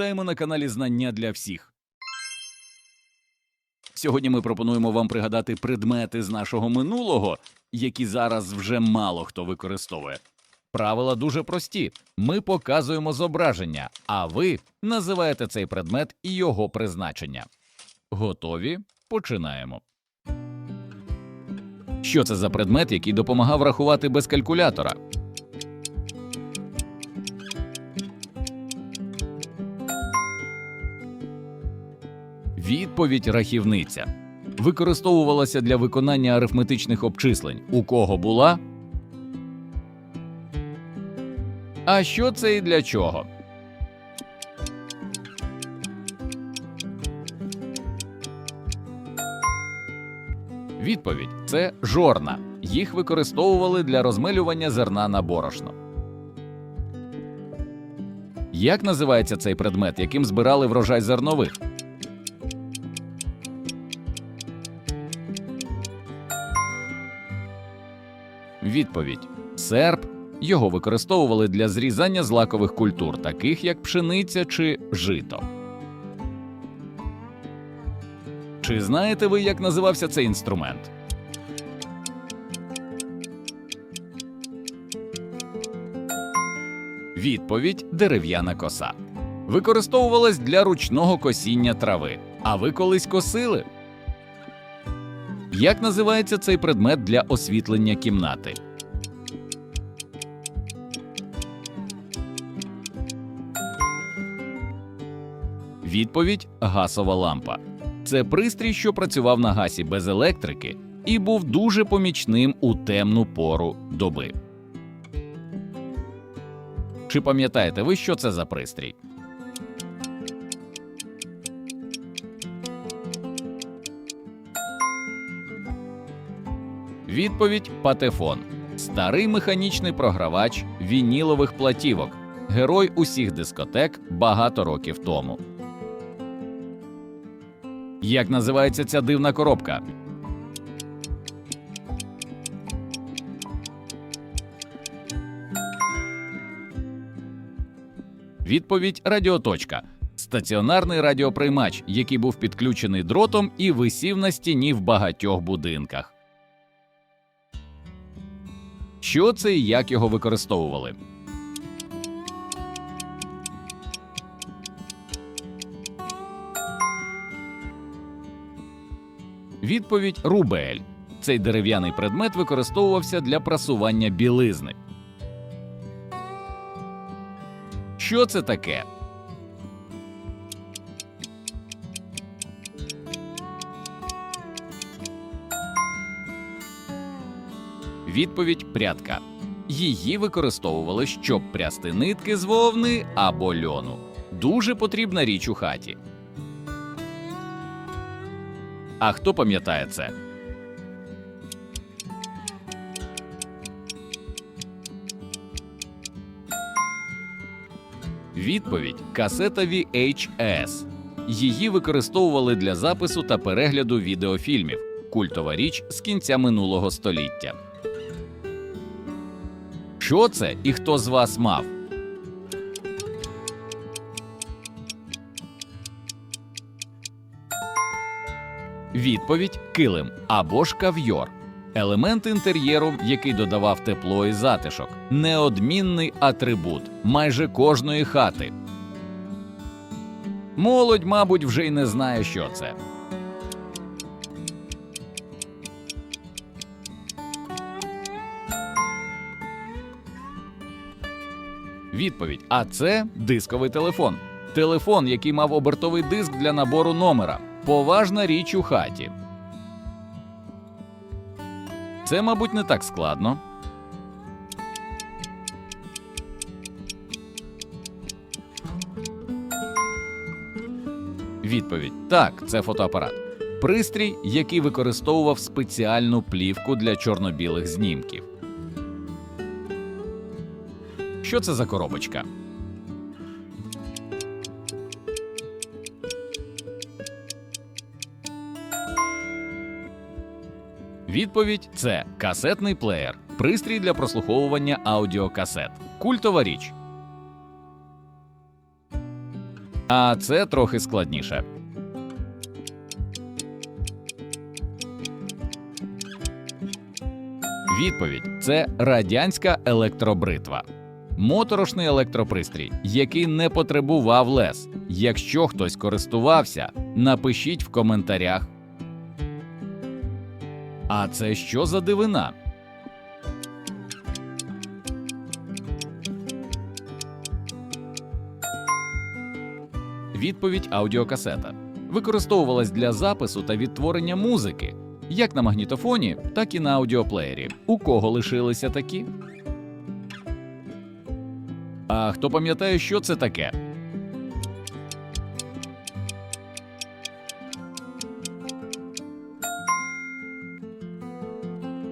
Вітаємо на каналі Знання для всіх. Сьогодні ми пропонуємо вам пригадати предмети з нашого минулого, які зараз вже мало хто використовує. Правила дуже прості. Ми показуємо зображення, а ви називаєте цей предмет і його призначення. Готові? Починаємо. Що це за предмет, який допомагав рахувати без калькулятора? Відповідь рахівниця використовувалася для виконання арифметичних обчислень. У кого була? А що це і для чого? Відповідь це жорна. Їх використовували для розмелювання зерна на борошно. Як називається цей предмет, яким збирали врожай зернових? Відповідь серп. Його використовували для зрізання злакових культур, таких як пшениця чи жито. Чи знаєте ви, як називався цей інструмент? Відповідь дерев'яна коса. Використовувалась для ручного косіння трави. А ви колись косили? Як називається цей предмет для освітлення кімнати? Відповідь гасова лампа. Це пристрій, що працював на гасі без електрики і був дуже помічним у темну пору доби. Чи пам'ятаєте ви, що це за пристрій? Відповідь Патефон. Старий механічний програвач вінілових платівок. Герой усіх дискотек багато років тому. Як називається ця дивна коробка? Відповідь радіоточка. Стаціонарний радіоприймач, який був підключений дротом і висів на стіні в багатьох будинках. Що це і як його використовували? Відповідь Рубель. Цей дерев'яний предмет використовувався для прасування білизни. Що це таке? Відповідь прядка. Її використовували, щоб прясти нитки з вовни або льону. Дуже потрібна річ у хаті. А хто пам'ятає це? Відповідь касета VHS. Її використовували для запису та перегляду відеофільмів. Культова річ з кінця минулого століття. Що це і хто з вас мав? Відповідь килим або ж кав'йор. Елемент інтер'єру, який додавав тепло і затишок, неодмінний атрибут майже кожної хати. Молодь, мабуть, вже й не знає, що це. Відповідь: а це дисковий телефон. Телефон, який мав обертовий диск для набору номера. Поважна річ у хаті. Це, мабуть, не так складно. Відповідь: так, це фотоапарат. Пристрій, який використовував спеціальну плівку для чорно-білих знімків. Що це за коробочка? Відповідь це касетний плеєр, пристрій для прослуховування аудіокасет. Культова річ. А це трохи складніше. Відповідь це радянська електробритва. Моторошний електропристрій, який не потребував лез. Якщо хтось користувався, напишіть в коментарях. А це що за дивина? Відповідь аудіокасета використовувалась для запису та відтворення музики, як на магнітофоні, так і на аудіоплеєрі. У кого лишилися такі? А хто пам'ятає, що це таке?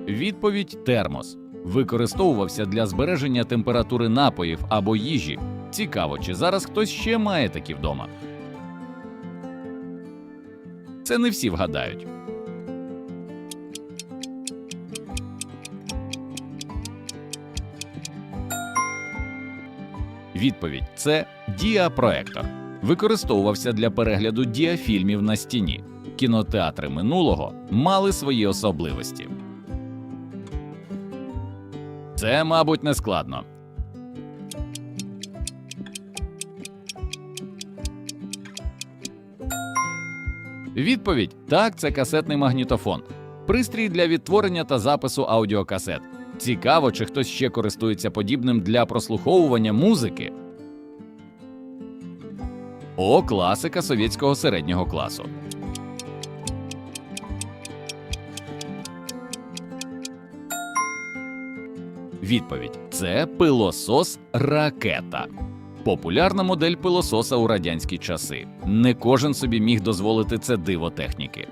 Відповідь термос використовувався для збереження температури напоїв або їжі. Цікаво, чи зараз хтось ще має такі вдома. Це не всі вгадають. Відповідь це діапроектор. Використовувався для перегляду діафільмів на стіні. Кінотеатри минулого мали свої особливості. Це, мабуть, не складно. Відповідь так, це касетний магнітофон, пристрій для відтворення та запису аудіокасет. Цікаво, чи хтось ще користується подібним для прослуховування музики. О, класика совєтського середнього класу. Відповідь це пилосос ракета. Популярна модель пилососа у радянські часи. Не кожен собі міг дозволити це диво техніки.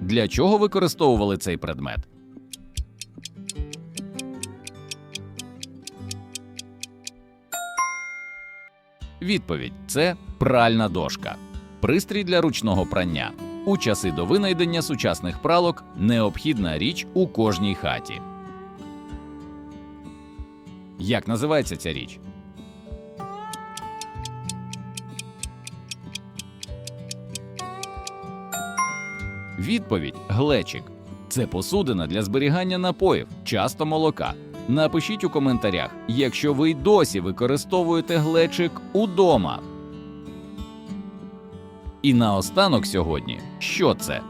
Для чого використовували цей предмет? Відповідь це пральна дошка, пристрій для ручного прання. У часи до винайдення сучасних пралок необхідна річ у кожній хаті. Як називається ця річ? Відповідь глечик. Це посудина для зберігання напоїв, часто молока. Напишіть у коментарях, якщо ви й досі використовуєте глечик удома. І наостанок сьогодні, що це?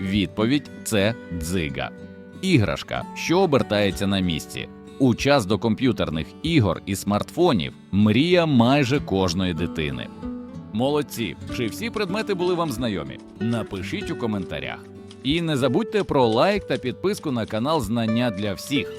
Відповідь це дзига. Іграшка, що обертається на місці. У час до комп'ютерних ігор і смартфонів мрія майже кожної дитини. Молодці! Чи всі предмети були вам знайомі? Напишіть у коментарях. І не забудьте про лайк та підписку на канал Знання для всіх.